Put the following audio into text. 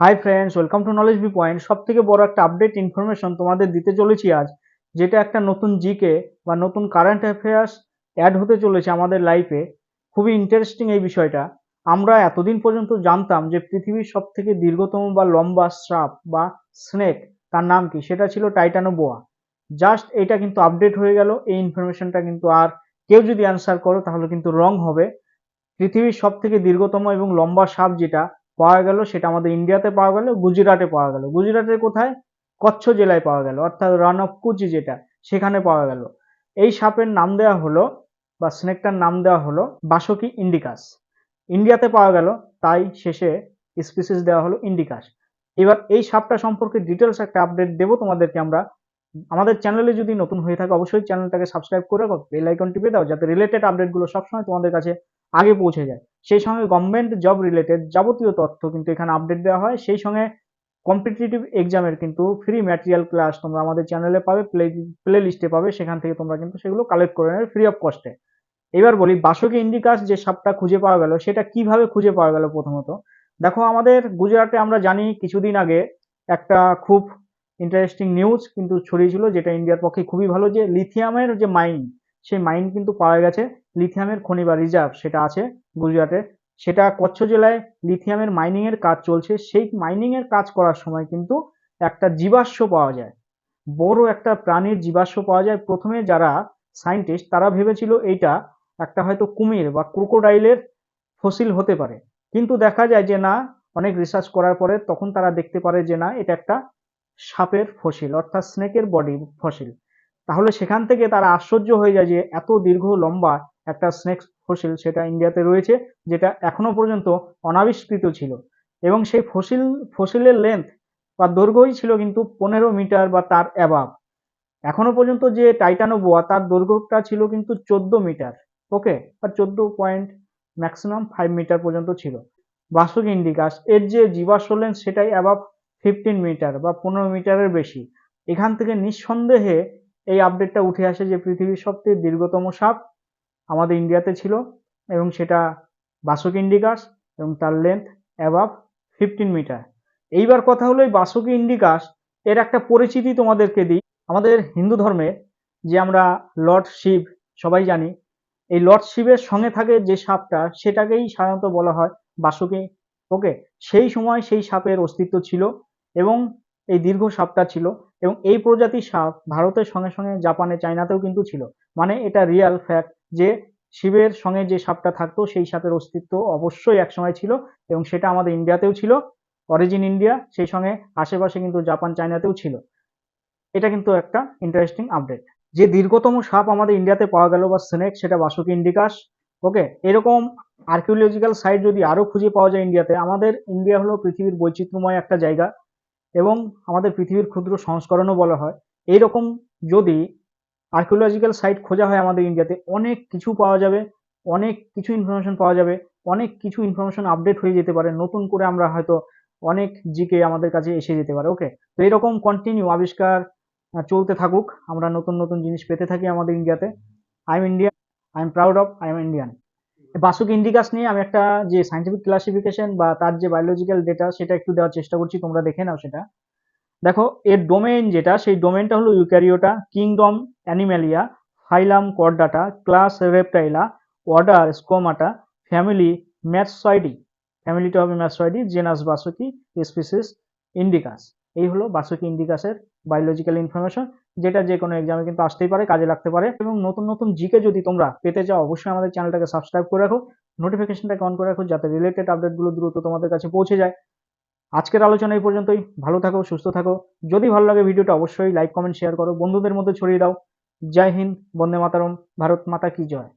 Hi friends welcome to knowledge B point সব থেকে বড় একটা আপডেট ইনফরমেশন তোমাদের দিতে চলেছি আজ, যেটা একটা নতুন জিকে বা নতুন কারেন্ট অ্যাফেয়ার্স অ্যাড হতে চলেছে আমাদের লাইফে খুবই ইন্টারেস্টিং এই বিষয়টা। আমরা এতদিন পর্যন্ত জানতাম যে পৃথিবীর সব থেকে দীর্ঘতম বা লম্বা সাপ বা স্নেক তার নাম কি? সেটা ছিল টাইটানোবোয়া জাস্ট এটা কিন্তু আপডেট হয়ে গেল, এই ইনফরমেশনটা কিন্তু আর কেউ যদি অ্যান্সার করো তাহলে কিন্তু রং হবে। পৃথিবীর সব থেকে দীর্ঘতম এবং লম্বা সাপ যেটা পাওয়া গেল, সেটা আমাদের ইন্ডিয়াতে পাওয়া গেল, গুজরাটে পাওয়া গেল। গুজরাটের কোথায়? কচ্ছ জেলায় পাওয়া গেল, অর্থাৎ রান অফ কুচি যেটা, সেখানে পাওয়া গেল। এই সাপের নাম দেওয়া হলো, বা স্নেকটার নাম দেওয়া হলো বাসকি ইন্ডিকাস। ইন্ডিয়াতে পাওয়া গেল, তাই শেষে স্পিসিস দেওয়া হলো ইন্ডিকাস। এবার এই সাপটা সম্পর্কে ডিটেলস একটা আপডেট দেবো তোমাদেরকে আমরা। আমাদের চ্যানেলে যদি নতুন হয়ে থাকে, অবশ্যই চ্যানেলটাকে সাবস্ক্রাইব করে বেল আইকন টিপে দাও, যাতে রিলেটেড আপডেটগুলো সবসময় তোমাদের কাছে আগে পৌঁছে যায়। সেই সঙ্গে গভর্নমেন্ট জব রিলেটেড যাবতীয় তথ্য কিন্তু এখানে আপডেট দেওয়া হয়। সেই সঙ্গে কম্পিটিটিভ এক্সামের কিন্তু ফ্রি ম্যাটেরিয়াল ক্লাস তোমরা আমাদের চ্যানেলে পাবে প্লে প্লে লিস্টে পাবে। সেখান থেকে তোমরা কিন্তু সেগুলো কালেক্ট করে নেবে ফ্রি অফ কস্টে এবার বলি, বাসকি ইন্ডিকাস যে সাপটা খুঁজে পাওয়া গেল, সেটা কীভাবে খুঁজে পাওয়া গেল প্রথমত? দেখো, আমাদের গুজরাটে আমরা জানি কিছুদিন আগে একটা খুব ইন্টারেস্টিং নিউজ কিন্তু ছড়িয়েছিল, যেটা ইন্ডিয়ার পক্ষে খুবই ভালো যে লিথিয়ামের যে মাইন সেই মাইন কিন্তু পাওয়া গেছে। লিথিয়ামের খনি বা রিজার্ভ সেটা আছে গুজরাটে। সেটা কচ্ছ জেলায় লিথিয়ামের মাইনিং এর কাজ চলছে। সেই মাইনিং এর কাজ করার সময় কিন্তু একটা জীবাশ্ম পাওয়া যায়। বড় একটা প্রাণীর জীবাশ্ম পাওয়া যায়। প্রথমে যারা সায়েন্টিস্ট তারা ভেবেছিল এইটা একটা হয়তো কুমির বা ক্রোকোডাইলের ফসিল হতে পারে। কিন্তু দেখা যায় যে না, অনেক রিসার্চ করার পরে তখন তারা দেখতে পারে যে না, এটা একটা সাপের ফসিল অর্থাৎ স্নেকের বডি ফসিল তাহলে সেখান থেকে তারা আশ্চর্য হয়ে যায় যে এত দীর্ঘ লম্বা একটা স্নেক ফসিল সেটা ইন্ডিয়াতে রয়েছে, যেটা এখনও পর্যন্ত অনাবিষ্কৃত ছিল। এবং সেই ফসিল ফসিলের লেন্থ বা দৈর্ঘ্যই ছিল কিন্তু পনেরো মিটার বা তার অ্যাবাব এখনও পর্যন্ত যে টাইটানো বোয়া তার দৈর্ঘ্যটা ছিল কিন্তু চোদ্দ মিটার। ওকে বা চোদ্দ পয়েন্ট ম্যাক্সিমাম ফাইভ মিটার পর্যন্ত ছিল। বাসুক ইন্ডিকাস এর যে জীবাশ্ম লেন্স সেটাই অ্যাবাভ ফিফটিন মিটার বা পনেরো মিটারের বেশি। এখান থেকে নিঃসন্দেহে এই আপডেটটা উঠে আসে যে পৃথিবীর সবচেয়ে দীর্ঘতম সাপ আমাদের ইন্ডিয়াতে ছিল এবং সেটা বাসক ইন্ডিকাস এবং তার লেন্থ অ্যাবাভ ফিফটিন মিটার এইবার কথা হলো এই বাসকি ইন্ডিকাস এর একটা পরিচিতি তোমাদেরকে দিই। আমাদের হিন্দু ধর্মে যে আমরা লর্ড শিব সবাই জানি, এই লর্ড শিবের সঙ্গে থাকে যে সাপটা সেটাকেই সাধারণত বলা হয় বাসকি ওকে সেই সময় সেই সাপের অস্তিত্ব ছিল এবং এই দীর্ঘ সাপটা ছিল এবং এই প্রজাতির সাপ ভারতের সঙ্গে সঙ্গে জাপানে চায়নাতেও কিন্তু ছিল। মানে এটা রিয়াল ফ্যাক্ট যে শিবের সঙ্গে যে সাপটা থাকতো, সেই সাপের অস্তিত্ব অবশ্যই একসময় ছিল এবং সেটা আমাদের ইন্ডিয়াতেও ছিল। অরিজিন ইন্ডিয়া সেই সঙ্গে আশেপাশে কিন্তু জাপান চায়নাতেও ছিল। এটা কিন্তু একটা ইন্টারেস্টিং আপডেট যে দীর্ঘতম সাপ আমাদের ইন্ডিয়াতে পাওয়া গেল বা স্নেক সেটা বাসুকি ইন্ডিকাস ওকে এরকম আর্কিওলজিক্যাল সাইট যদি আরও খুঁজে পাওয়া যায় ইন্ডিয়াতে, আমাদের ইন্ডিয়া হলো পৃথিবীর বৈচিত্র্যময় একটা জায়গা এবং আমাদের পৃথিবীর ক্ষুদ্র সংস্করণও বলা হয়। এইরকম যদি আর্কিওলজিক্যাল সাইট খোঁজা হয় আমাদের ইন্ডিয়াতে অনেক কিছু পাওয়া যাবে, অনেক কিছু ইনফরমেশন পাওয়া যাবে, অনেক কিছু ইনফরমেশন আপডেট হয়ে যেতে পারে। নতুন করে আমরা হয়তো অনেক জিকে আমাদের কাছে এসে যেতে পারে। ওকে তো এরকম কন্টিনিউ আবিষ্কার চলতে থাকুক। আমরা নতুন নতুন জিনিস পেতে থাকি আমাদের ইন্ডিয়াতে I am Indian I am proud of I am Indian Vasuki indicus নিয়ে আমি একটা যে সাইন্টিফিক ক্লাসিফিকেশন বা তার যে বায়োলজিক্যাল ডেটা সেটা একটু দেওয়ার চেষ্টা করছি। তোমরা দেখে নাও সেটা। এর ডোমেইন যেটা, সেই ডোমেইনটা হলো eukaryota, kingdom, animalia phylum chordata, class, reptilia, order, squamata, family madtsoiidae ফ্যামিলিটা হবে madtsoiidae genus Vasuki, species, indicus. এই হলো বাসকি ইন্ডিকাসের বায়োলজিক্যাল ইনফরমেশন যেটা যে কোনো এক্সামে কিন্তু আসতেই পারে, কাজে লাগতে পারে। এবং নতুন নতুন জিকে যদি তোমরা পেতে চাও, অবশ্যই আমাদের চ্যানেলটাকে সাবস্ক্রাইব করে রাখো। নোটিফিকেশনটাকে অন করে রাখো, যাতে রিলেটেড আপডেটগুলো দ্রুত তোমাদের কাছে পৌঁছে যায়। আজকের আলোচনা এই পর্যন্তই। ভালো থাকো, সুস্থ থাকো। যদি ভালো লাগে ভিডিওটা অবশ্যই লাইক, কমেন্ট শেয়ার করো। বন্ধুদের মধ্যে ছড়িয়ে দাও। জয় হিন্দ, বন্দে মাতারম, ভারত মাতা কি জয়।